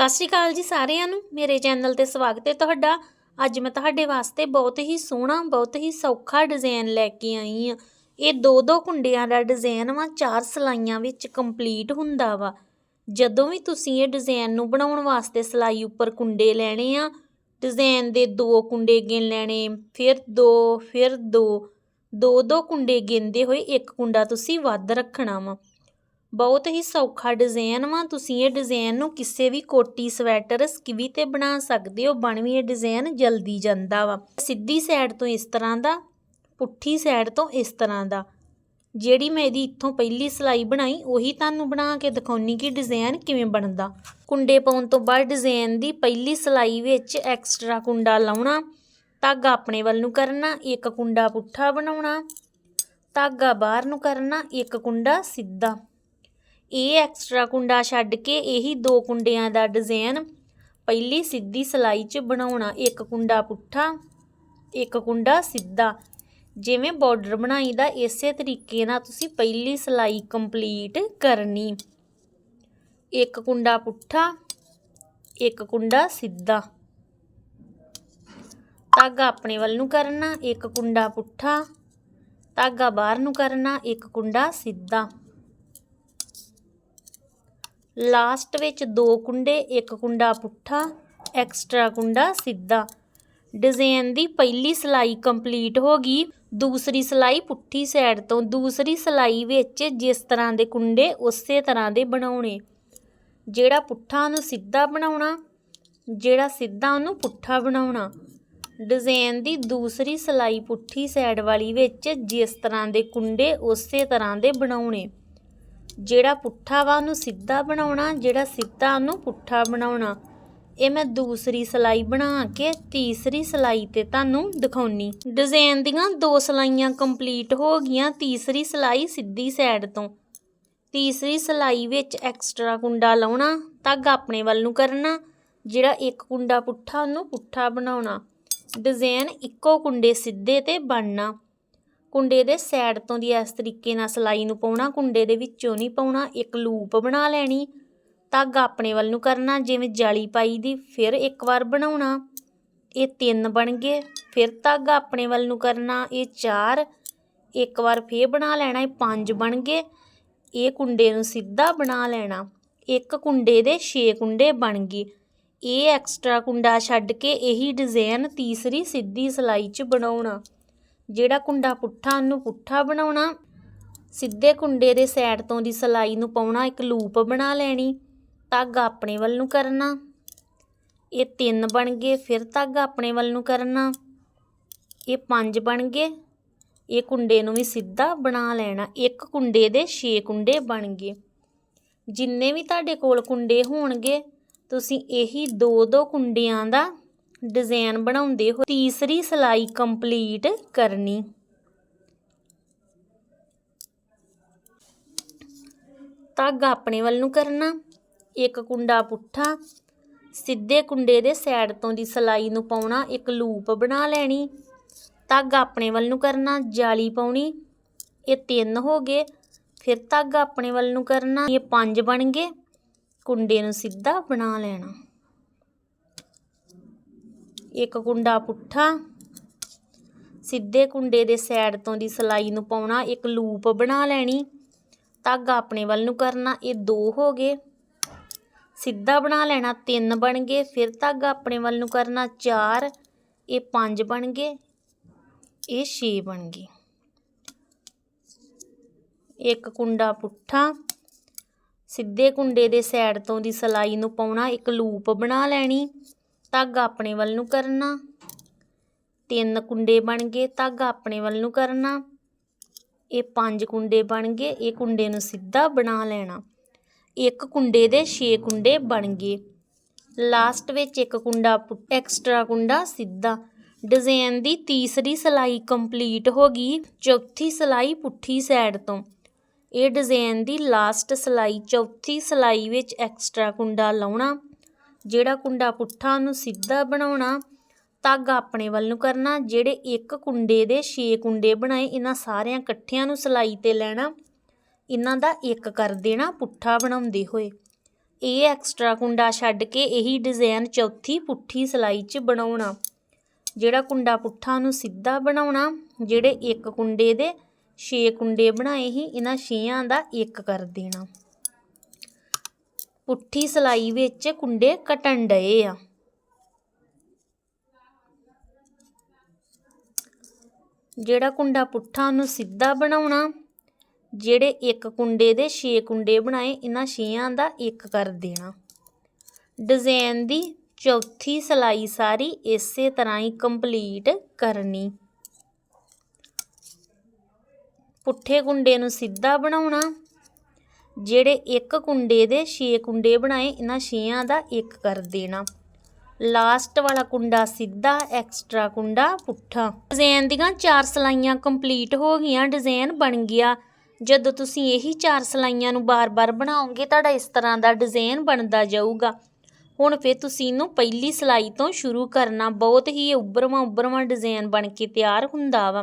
ਸਤਿ ਸ਼੍ਰੀ ਅਕਾਲ ਜੀ ਸਾਰਿਆਂ ਨੂੰ। ਮੇਰੇ ਚੈਨਲ ਤੇ ਸਵਾਗਤ ਹੈ ਤੁਹਾਡਾ। ਅੱਜ ਮੈਂ ਤੁਹਾਡੇ ਵਾਸਤੇ ਬਹੁਤ ਹੀ ਸੋਹਣਾ, ਬਹੁਤ ਹੀ ਸੌਖਾ ਡਿਜ਼ਾਈਨ ਲੈ ਕੇ ਆਈ ਆ ਇਹ ਦੋ ਦੋ ਕੁੰਡਿਆਂ ਦਾ ਡਿਜ਼ਾਈਨ ਵਾ, ਚਾਰ ਸਲਾਈਆਂ ਵਿੱਚ ਕੰਪਲੀਟ ਹੁੰਦਾ ਵਾ। ਜਦੋਂ ਵੀ ਤੁਸੀਂ ਇਹ ਡਿਜ਼ਾਈਨ ਨੂੰ ਬਣਾਉਣ ਵਾਸਤੇ ਸਲਾਈ ਉੱਪਰ ਕੁੰਡੇ ਲੈਣੇ ਆ ਡਿਜ਼ਾਈਨ ਦੇ ਦੋ ਕੁੰਡੇ ਗਿਣ ਲੈਣੇ, ਫਿਰ ਦੋ ਫਿਰ ਦੋ ਦੋ ਦੋ ਕੁੰਡੇ ਗਿਣਦੇ ਹੋਏ ਇੱਕ ਕੁੰਡਾ ਤੁਸੀਂ ਵੱਧ ਰੱਖਣਾ ਵਾ। ਬਹੁਤ ਹੀ ਸੌਖਾ ਡਿਜ਼ਾਈਨ ਵਾ। ਤੁਸੀਂ ਇਹ ਡਿਜ਼ਾਈਨ ਨੂੰ ਕਿਸੇ ਵੀ ਕੋਟੀ, ਸਵੈਟਰ, ਸਕਿਵੀ ਤੇ ਬਣਾ ਸਕਦੇ ਹੋ। ਬਣ ਵੀ ਇਹ ਡਿਜ਼ਾਈਨ ਜਲਦੀ ਜਾਂਦਾ ਵਾ। ਸਿੱਧੀ ਸਾਈਡ ਤੋਂ ਇਸ ਤਰ੍ਹਾਂ ਦਾ, ਪੁੱਠੀ ਸਾਈਡ ਤੋਂ ਇਸ ਤਰ੍ਹਾਂ ਦਾ। ਜਿਹੜੀ ਮੈਂ ਇਹਦੀ ਇੱਥੋਂ ਪਹਿਲੀ ਸਲਾਈ ਬਣਾਈ, ਉਹੀ ਤੁਹਾਨੂੰ ਬਣਾ ਕੇ ਦਿਖਾਉਣੀ ਕਿ ਡਿਜ਼ਾਈਨ ਕਿਵੇਂ ਬਣਦਾ। ਕੁੰਡੇ ਪਾਉਣ ਤੋਂ ਬਾਅਦ ਡਿਜ਼ਾਈਨ ਦੀ ਪਹਿਲੀ ਸਲਾਈ ਵਿੱਚ ਐਕਸਟਰਾ ਕੁੰਡਾ ਲਾਉਣਾ, ਧਾਗਾ ਆਪਣੇ ਵੱਲ ਨੂੰ ਕਰਨਾ, ਇੱਕ ਕੁੰਡਾ ਪੁੱਠਾ ਬਣਾਉਣਾ, ਧਾਗਾ ਬਾਹਰ ਨੂੰ ਕਰਨਾ, ਇੱਕ ਕੁੰਡਾ ਸਿੱਧਾ। ਇਹ ਐਕਸਟਰਾ ਕੁੰਡਾ ਛੱਡ ਕੇ ਇਹੀ ਦੋ ਕੁੰਡਿਆਂ ਦਾ ਡਿਜ਼ਾਈਨ ਪਹਿਲੀ ਸਿੱਧੀ ਸਲਾਈ 'ਚ ਬਣਾਉਣਾ, ਇੱਕ ਕੁੰਡਾ ਪੁੱਠਾ, ਇੱਕ ਕੁੰਡਾ ਸਿੱਧਾ। ਜਿਵੇਂ ਬਾਰਡਰ ਬਣਾਈਦਾ ਇਸੇ ਤਰੀਕੇ ਨਾਲ ਤੁਸੀਂ ਪਹਿਲੀ ਸਲਾਈ ਕੰਪਲੀਟ ਕਰਨੀ। ਇੱਕ ਕੁੰਡਾ ਪੁੱਠਾ, ਇੱਕ ਕੁੰਡਾ ਸਿੱਧਾ। ਧਾਗਾ ਆਪਣੇ ਵੱਲ ਨੂੰ ਕਰਨਾ, ਇੱਕ ਕੁੰਡਾ ਪੁੱਠਾ। ਧਾਗਾ ਬਾਹਰ ਨੂੰ ਕਰਨਾ, ਇੱਕ ਕੁੰਡਾ ਸਿੱਧਾ। ਲਾਸਟ ਵਿੱਚ ਦੋ ਕੁੰਡੇ, ਇੱਕ ਕੁੰਡਾ ਪੁੱਠਾ, ਐਕਸਟਰਾ ਕੁੰਡਾ ਸਿੱਧਾ। ਡਿਜ਼ਾਈਨ ਦੀ ਪਹਿਲੀ ਸਲਾਈ ਕੰਪਲੀਟ ਹੋ ਗਈ। ਦੂਸਰੀ ਸਲਾਈ ਪੁੱਠੀ ਸਾਈਡ ਤੋਂ, ਦੂਸਰੀ ਸਲਾਈ ਵਿੱਚ ਜਿਸ ਤਰ੍ਹਾਂ ਦੇ ਕੁੰਡੇ, ਉਸੇ ਤਰ੍ਹਾਂ ਦੇ ਬਣਾਉਣੇ। ਜਿਹੜਾ ਪੁੱਠਾ ਉਹਨੂੰ ਸਿੱਧਾ ਬਣਾਉਣਾ, ਜਿਹੜਾ ਸਿੱਧਾ ਉਹਨੂੰ ਪੁੱਠਾ ਬਣਾਉਣਾ। ਡਿਜ਼ਾਈਨ ਦੀ ਦੂਸਰੀ ਸਲਾਈ ਪੁੱਠੀ ਸਾਈਡ ਵਾਲੀ ਵਿੱਚ ਜਿਸ ਤਰ੍ਹਾਂ ਦੇ ਕੁੰਡੇ, ਉਸੇ ਤਰ੍ਹਾਂ ਦੇ ਬਣਾਉਣੇ। ਜਿਹੜਾ ਪੁੱਠਾ ਵਾ ਉਹਨੂੰ ਸਿੱਧਾ ਬਣਾਉਣਾ, ਜਿਹੜਾ ਸਿੱਧਾ ਉਹਨੂੰ ਪੁੱਠਾ ਬਣਾਉਣਾ। ਇਹ ਮੈਂ ਦੂਸਰੀ ਸਲਾਈ ਬਣਾ ਕੇ ਤੀਸਰੀ ਸਲਾਈ ਤੇ ਤੁਹਾਨੂੰ ਦਿਖਾਉਣੀ। ਡਿਜ਼ਾਈਨ ਦੀਆਂ ਦੋ ਸਲਾਈਆਂ ਕੰਪਲੀਟ ਹੋ ਗਈਆਂ, ਤੀਸਰੀ ਸਲਾਈ ਸਿੱਧੀ ਸਾਈਡ ਤੋਂ। ਤੀਸਰੀ ਸਲਾਈ ਵਿੱਚ ਐਕਸਟਰਾ ਕੁੰਡਾ ਲਾਉਣਾ ਧਾਗਾ ਆਪਣੇ ਵੱਲ ਨੂੰ ਕਰਨਾ, ਜਿਹੜਾ ਇੱਕ ਕੁੰਡਾ ਪੁੱਠਾ ਉਹਨੂੰ ਪੁੱਠਾ ਬਣਾਉਣਾ। ਡਿਜ਼ਾਈਨ ਇੱਕੋ ਕੁੰਡੇ ਸਿੱਧੇ ਤੇ ਬਣਨਾ। ਕੁੰਡੇ ਦੇ ਸਾਈਡ ਤੋਂ ਦੀ ਇਸ ਤਰੀਕੇ ਨਾਲ ਸਲਾਈ ਨੂੰ ਪਾਉਣਾ, ਕੁੰਡੇ ਦੇ ਵਿੱਚੋਂ ਨਹੀਂ ਪਾਉਣਾ, ਇੱਕ ਲੂਪ ਬਣਾ ਲੈਣੀ। ਧਾਗਾ ਆਪਣੇ ਵੱਲ ਨੂੰ ਕਰਨਾ, ਜਿਵੇਂ ਜਾਲੀ ਪਾਈ ਦੀ, ਫਿਰ ਇੱਕ ਵਾਰ ਬਣਾਉਣਾ। ਇਹ ਤਿੰਨ ਬਣ ਗਏ, ਫਿਰ ਧਾਗਾ ਆਪਣੇ ਵੱਲ ਨੂੰ ਕਰਨਾ, ਇਹ ਚਾਰ। ਇੱਕ ਵਾਰ ਫੇਰ ਬਣਾ ਲੈਣਾ, ਇਹ ਪੰਜ ਬਣ ਗਏ। ਇਹ ਕੁੰਡੇ ਨੂੰ ਸਿੱਧਾ ਬਣਾ ਲੈਣਾ। ਇੱਕ ਕੁੰਡੇ ਦੇ 6 ਕੁੰਡੇ ਬਣ ਗਏ। ਇਹ ਐਕਸਟਰਾ ਕੁੰਡਾ ਛੱਡ ਕੇ ਇਹੀ ਡਿਜ਼ਾਈਨ ਤੀਸਰੀ ਸਿੱਧੀ ਸਲਾਈ 'ਚ ਬਣਾਉਣਾ। ਜਿਹੜਾ ਕੁੰਡਾ ਪੁੱਠਾ, ਉਹਨੂੰ ਪੁੱਠਾ ਬਣਾਉਣਾ। ਸਿੱਧੇ ਕੁੰਡੇ ਦੇ ਸਾਈਡ ਤੋਂ ਦੀ ਸਲਾਈ ਨੂੰ ਪਾਉਣਾ, ਇੱਕ ਲੂਪ ਬਣਾ ਲੈਣੀ ਧਾਗਾ ਆਪਣੇ ਵੱਲ ਨੂੰ ਕਰਨਾ। ਇਹ ਤਿੰਨ ਬਣ ਗਏ, ਫਿਰ ਧਾਗਾ ਆਪਣੇ ਵੱਲ ਨੂੰ ਕਰਨਾ। ਇਹ ਪੰਜ ਬਣ ਗਏ, ਇਹ ਕੁੰਡੇ ਨੂੰ ਵੀ ਸਿੱਧਾ ਬਣਾ ਲੈਣਾ। ਇੱਕ ਕੁੰਡੇ ਦੇ 6 ਕੁੰਡੇ ਬਣ ਗਏ। ਜਿੰਨੇ ਵੀ ਤੁਹਾਡੇ ਕੋਲ ਕੁੰਡੇ ਹੋਣਗੇ, ਤੁਸੀਂ ਇਹੀ ਦੋ ਦੋ ਕੁੰਡਿਆਂ ਦਾ ਡਿਜ਼ਾਈਨ ਬਣਾਉਂਦੇ ਹੋ ਤੀਸਰੀ ਸਲਾਈ ਕੰਪਲੀਟ ਕਰਨੀ। ਧਾਗਾ ਆਪਣੇ ਵੱਲ ਨੂੰ ਕਰਨਾ, ਇੱਕ ਕੁੰਡਾ ਪੁੱਠਾ, ਸਿੱਧੇ ਕੁੰਡੇ ਦੇ ਸਾਈਡ ਤੋਂ ਦੀ ਸਲਾਈ ਨੂੰ ਪਾਉਣਾ, ਇੱਕ ਲੂਪ ਬਣਾ ਲੈਣੀ। ਧਾਗਾ ਆਪਣੇ ਵੱਲ ਨੂੰ ਕਰਨਾ, ਜਾਲੀ ਪਾਉਣੀ, ਇਹ ਤਿੰਨ ਹੋ ਗਏ। ਫਿਰ ਧਾਗਾ ਆਪਣੇ ਵੱਲ ਨੂੰ ਕਰਨਾ, ਇਹ ਪੰਜ ਬਣ ਗਏ। ਕੁੰਡੇ ਨੂੰ ਸਿੱਧਾ ਬਣਾ ਲੈਣਾ। ਇੱਕ ਕੁੰਡਾ ਪੁੱਠਾ, ਸਿੱਧੇ ਕੁੰਡੇ ਦੇ ਸਾਈਡ ਤੋਂ ਦੀ ਸਲਾਈ ਨੂੰ ਪਾਉਣਾ, ਇੱਕ ਲੂਪ ਬਣਾ ਲੈਣੀ, ਧਾਗਾ ਆਪਣੇ ਵੱਲ ਨੂੰ ਕਰਨਾ, ਇਹ ਦੋ ਹੋ ਗਏ। ਸਿੱਧਾ ਬਣਾ ਲੈਣਾ, ਤਿੰਨ ਬਣ ਗਏ, ਫਿਰ ਧਾਗਾ ਆਪਣੇ ਵੱਲ ਨੂੰ ਕਰਨਾ, ਚਾਰ, ਇਹ ਪੰਜ ਬਣ ਗਏ, ਇਹ 6 ਬਣ ਗਏ। ਇੱਕ ਕੁੰਡਾ ਪੁੱਠਾ, ਸਿੱਧੇ ਕੁੰਡੇ ਦੇ ਸਾਈਡ ਤੋਂ ਦੀ ਸਲਾਈ ਨੂੰ ਪਾਉਣਾ, ਇੱਕ ਲੂਪ ਬਣਾ ਲੈਣੀ ਧਾਗਾ ਆਪਣੇ ਵੱਲ ਨੂੰ ਕਰਨਾ। ਤਿੰਨ ਕੁੰਡੇ ਬਣ ਗਏ, ਧਾਗਾ ਆਪਣੇ ਵੱਲ ਨੂੰ ਕਰਨਾ। ਇਹ ਪੰਜ ਕੁੰਡੇ ਬਣ ਗਏ, ਇਹ ਕੁੰਡੇ ਨੂੰ ਸਿੱਧਾ ਬਣਾ ਲੈਣਾ। ਇੱਕ ਕੁੰਡੇ ਦੇ 6 ਕੁੰਡੇ ਬਣ ਗਏ। ਲਾਸਟ ਵਿੱਚ ਇੱਕ ਕੁੰਡਾ ਐਕਸਟਰਾ ਕੁੰਡਾ ਸਿੱਧਾ। ਡਿਜ਼ਾਈਨ ਦੀ ਤੀਸਰੀ ਸਲਾਈ ਕੰਪਲੀਟ ਹੋ ਗਈ, ਚੌਥੀ ਸਲਾਈ ਪੁੱਠੀ ਸਾਈਡ ਤੋਂ। ਇਹ ਡਿਜ਼ਾਈਨ ਦੀ ਲਾਸਟ ਸਲਾਈ, ਚੌਥੀ ਸਲਾਈ ਵਿੱਚ ਐਕਸਟਰਾ ਕੁੰਡਾ ਲਾਉਣਾ। ਜਿਹੜਾ ਕੁੰਡਾ ਪੁੱਠਾ ਉਹਨੂੰ ਸਿੱਧਾ ਬਣਾਉਣਾ ਧਾਗਾ ਆਪਣੇ ਵੱਲ ਨੂੰ ਕਰਨਾ, ਜਿਹੜੇ ਇੱਕ ਕੁੰਡੇ ਦੇ 6 ਕੁੰਡੇ ਬਣਾਏ, ਇਹਨਾਂ ਸਾਰਿਆਂ ਇਕੱਠਿਆਂ ਨੂੰ ਸਲਾਈ ਤੇ ਲੈਣਾ। ਇਹਨਾਂ ਦਾ ਇੱਕ ਕਰ ਦੇਣਾ ਪੁੱਠਾ ਬਣਾਉਂਦੇ ਹੋਏ। ਇਹ ਐਕਸਟਰਾ ਕੁੰਡਾ ਛੱਡ ਕੇ ਇਹੀ ਡਿਜ਼ਾਈਨ ਚੌਥੀ ਪੁੱਠੀ ਸਿਲਾਈ 'ਚ ਬਣਾਉਣਾ। ਜਿਹੜਾ ਕੁੰਡਾ ਪੁੱਠਾ ਨੂੰ ਸਿੱਧਾ ਬਣਾਉਣਾ, ਜਿਹੜੇ ਇੱਕ ਕੁੰਡੇ ਦੇ 6 ਕੁੰਡੇ ਬਣਾਏ ਹੀ ਇਹਨਾਂ ਛੇਆਂ ਦਾ ਇੱਕ ਕਰ ਦੇਣਾ। ਪੁੱਠੀ ਸਿਲਾਈ ਵਿੱਚ ਕੁੰਡੇ ਕਟਣ ਡਏ ਆ। ਜਿਹੜਾ ਕੁੰਡਾ ਪੁੱਠਾ ਉਹਨੂੰ ਸਿੱਧਾ ਬਣਾਉਣਾ, ਜਿਹੜੇ ਇੱਕ ਕੁੰਡੇ ਦੇ 6 ਕੁੰਡੇ ਬਣਾਏ, ਇਹਨਾਂ ਛੇਆਂ ਦਾ ਇੱਕ ਕਰ ਦੇਣਾ। ਡਿਜ਼ਾਈਨ ਦੀ ਚੌਥੀ ਸਿਲਾਈ ਸਾਰੀ ਇਸੇ ਤਰ੍ਹਾਂ ਹੀ ਕੰਪਲੀਟ ਕਰਨੀ। ਪੁੱਠੇ ਕੁੰਡੇ ਨੂੰ ਸਿੱਧਾ ਬਣਾਉਣਾ ਜਿਹੜੇ ਇੱਕ ਕੁੰਡੇ ਦੇ 6 ਕੁੰਡੇ ਬਣਾਏ, ਇਹਨਾਂ ਛੇਆਂ ਦਾ ਇੱਕ ਕਰ ਦੇਣਾ। ਲਾਸਟ ਵਾਲਾ ਕੁੰਡਾ ਸਿੱਧਾ, ਐਕਸਟਰਾ ਕੁੰਡਾ ਪੁੱਠਾ। ਡਿਜ਼ਾਈਨ ਦੀਆਂ ਚਾਰ ਸਲਾਈਆਂ ਕੰਪਲੀਟ ਹੋ ਗਈਆਂ, ਡਿਜ਼ਾਈਨ ਬਣ ਗਿਆ। ਜਦੋਂ ਤੁਸੀਂ ਇਹੀ ਚਾਰ ਸਲਾਈਆਂ ਨੂੰ ਬਾਰ-ਬਾਰ ਬਣਾਓਗੇ, ਤੁਹਾਡਾ ਇਸ ਤਰ੍ਹਾਂ ਦਾ ਡਿਜ਼ਾਈਨ ਬਣਦਾ ਜਾਊਗਾ। ਹੁਣ ਫਿਰ ਤੁਸੀਂ ਇਹਨੂੰ ਪਹਿਲੀ ਸਲਾਈ ਤੋਂ ਸ਼ੁਰੂ ਕਰਨਾ। ਬਹੁਤ ਹੀ ਉੱਭਰਵਾਂ ਉੱਭਰਵਾਂ ਡਿਜ਼ਾਈਨ ਬਣ ਕੇ ਤਿਆਰ ਹੁੰਦਾ ਵਾ।